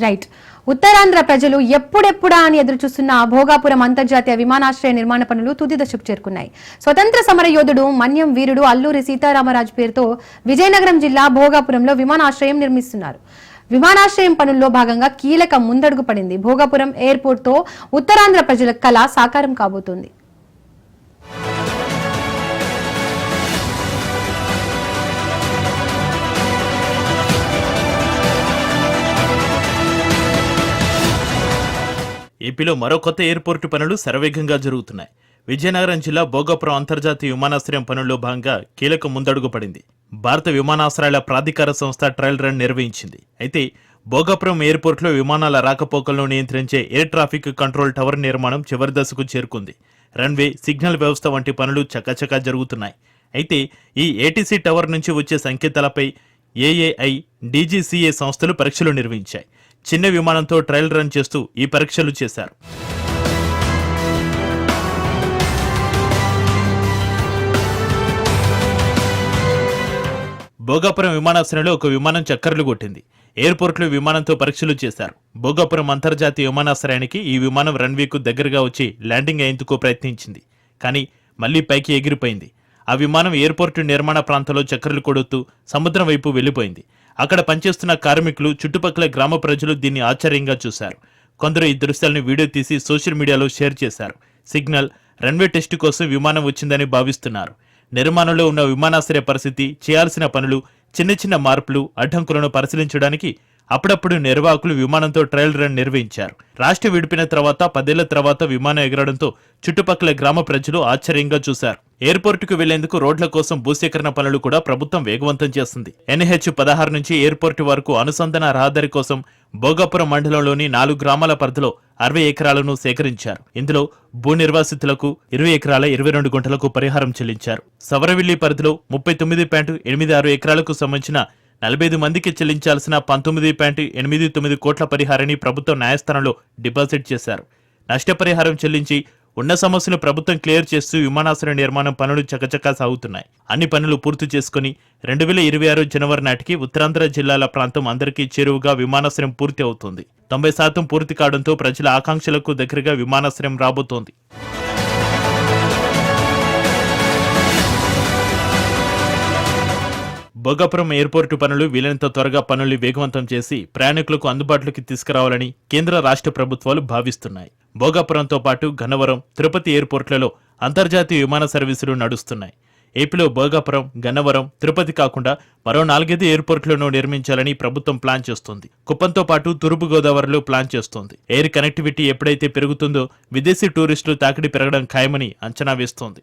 Right Uttarandhra ప్రజలు ఎప్పుడెప్పుడా అని ఎదురు చూస్తున్న భోగాపురం అంతర్జాతీయ విమానాశ్రయ నిర్మాణ పనులు తుది దశకు చేరుకున్నాయి. స్వతంత్ర సమర యోధుడు మన్యం వీరుడు అల్లూరి సీతారామరాజు పేరుతో విజయనగరం జిల్లా భోగాపురంలో విమానాశ్రయం నిర్మిస్తున్నారు. విమానాశ్రయం పనుల్లో భాగంగా కీలక ముందడుగు పడింది. భోగాపురం ఎయిర్పోర్ట్తో ఉత్తరాంధ్ర ప్రజల కళ సాకారం కాబోతోంది. ఏపీలో మరో కొత్త ఎయిర్పోర్టు పనులు శరవేగంగా జరుగుతున్నాయి. విజయనగరం జిల్లా భోగాపురం అంతర్జాతీయ విమానాశ్రయం పనుల్లో భాగంగా కీలక ముందడుగు పడింది. భారత విమానాశ్రయాల ప్రాధికార సంస్థ ట్రయల్ రన్ నిర్వహించింది. అయితే భోగాపురం ఎయిర్పోర్టులో విమానాల రాకపోకలను నియంత్రించే ఎయిర్ ట్రాఫిక్ కంట్రోల్ టవర్ నిర్మాణం చివరి దశకు చేరుకుంది. రన్వే సిగ్నల్ వ్యవస్థ వంటి పనులు చకచకా జరుగుతున్నాయి. అయితే ఈ ఏటీసీ టవర్ నుంచి వచ్చే సంకేతాలపై ఏఏఐ డీజీసీఏ సంస్థలు పరీక్షలు నిర్వహించాయి. చిన్న విమానంతో ట్రయల్ రన్ చేస్తూ ఈ పరీక్షలు చేశారు. భోగాపురం విమానాశ్రయంలో ఒక విమానం చక్కర్లు కొట్టింది. ఎయిర్పోర్ట్లో విమానంతో పరీక్షలు చేశారు. భోగాపురం అంతర్జాతీయ విమానాశ్రయానికి ఈ విమానం రన్వేకు దగ్గరగా వచ్చి ల్యాండింగ్ అయ్యేందుకు ప్రయత్నించింది. కానీ మళ్ళీ పైకి ఎగిరిపోయింది. ఆ విమానం ఎయిర్పోర్టు నిర్మాణ ప్రాంతంలో చక్కర్లు కొడుతూ సముద్రం వైపు వెళ్ళిపోయింది అక్కడ పనిచేస్తున్న కార్మికులు చుట్టుపక్కల గ్రామ ప్రజలు దీన్ని ఆశ్చర్యంగా చూశారు. కొందరు ఈ దృశ్యాలను వీడియో తీసి సోషల్ మీడియాలో షేర్ చేశారు. సిగ్నల్ రన్వే టెస్ట్ కోసం విమానం వచ్చిందని భావిస్తున్నారు. నిర్మాణంలో ఉన్న విమానాశ్రయ పరిస్థితి చేయాల్సిన పనులు చిన్న చిన్న మార్పులు అడ్డంకులను పరిశీలించడానికి అప్పుడప్పుడు నిర్వాహకులు విమానంతో ట్రయల్ రన్ నిర్వహించారు. రాష్ట్ర విడిపిన తర్వాత పదేళ్ళ తర్వాత విమానం ఎగరడంతో చుట్టుపక్కల గ్రామ ప్రజలు ఆశ్చర్యంగా చూశారు. ఎయిర్పోర్టుకు వెళ్ళేందుకు రోడ్ల కోసం భూసేకరణ పనులు కూడా ప్రభుత్వం వేగవంతం చేస్తుంది. ఎన్హెచ్ పదహారు నుంచి ఎయిర్పోర్టు వరకు అనుసంధాన రహదారి కోసం భోగాపురం మండలంలోని నాలుగు గ్రామాల పరిధిలో అరవై ఎకరాలను సేకరించారు. ఇందులో భూ నిర్వాసితులకు ఇరవై ఎకరాల ఇరవై రెండు గుంటలకు పరిహారం చెల్లించారు. సవరవిల్లి పరిధిలో ముప్పై తొమ్మిది పాయింట్ ఎనిమిది ఆరు ఎకరాలకు సంబంధించిన నలభై ఐదు మందికి చెల్లించాల్సిన పంతొమ్మిది పాయింట్ ఎనిమిది తొమ్మిది కోట్ల పరిహారాన్ని ప్రభుత్వం న్యాయస్థానంలో డిపాజిట్ చేశారు. నష్టపరిహారం చెల్లించి ఉన్న సమస్యను ప్రభుత్వం క్లియర్ చేస్తూ విమానాశ్రయ నిర్మాణం పనులు చకచకా సాగుతున్నాయి. అన్ని పనులు పూర్తి చేసుకుని రెండు వేల ఇరవై ఆరు జనవరి నాటికి ఉత్తరాంధ్ర జిల్లాల ప్రాంతం అందరికీ చేరువుగా విమానాశ్రయం పూర్తి అవుతుంది. తొంభై శాతం పూర్తి కావడంతో ప్రజల ఆకాంక్షలకు దగ్గరగా విమానాశ్రయం రాబోతోంది. భోగాపురం ఎయిర్పోర్టు పనులు వీలైనంత త్వరగా పనులు వేగవంతం చేసి ప్రయాణికులకు అందుబాటులోకి తీసుకురావాలని కేంద్ర రాష్ట్ర ప్రభుత్వాలు భావిస్తున్నాయి. భోగాపురంతో పాటు గన్నవరం తిరుపతి ఎయిర్పోర్ట్లలో అంతర్జాతీయ విమాన సర్వీసులు నడుస్తున్నాయి. ఏపీలో భోగాపురం గన్నవరం తిరుపతి కాకుండా మరో నాలుగైదు ఎయిర్పోర్ట్లను నిర్మించాలని ప్రభుత్వం ప్లాన్ చేస్తోంది. కుప్పంతో పాటు తూర్పు గోదావరిలో ప్లాన్ చేస్తోంది. ఎయిర్ కనెక్టివిటీ ఎప్పుడైతే పెరుగుతుందో విదేశీ టూరిస్టులు తాకిడి పెరగడం ఖాయమని అంచనా వేస్తోంది.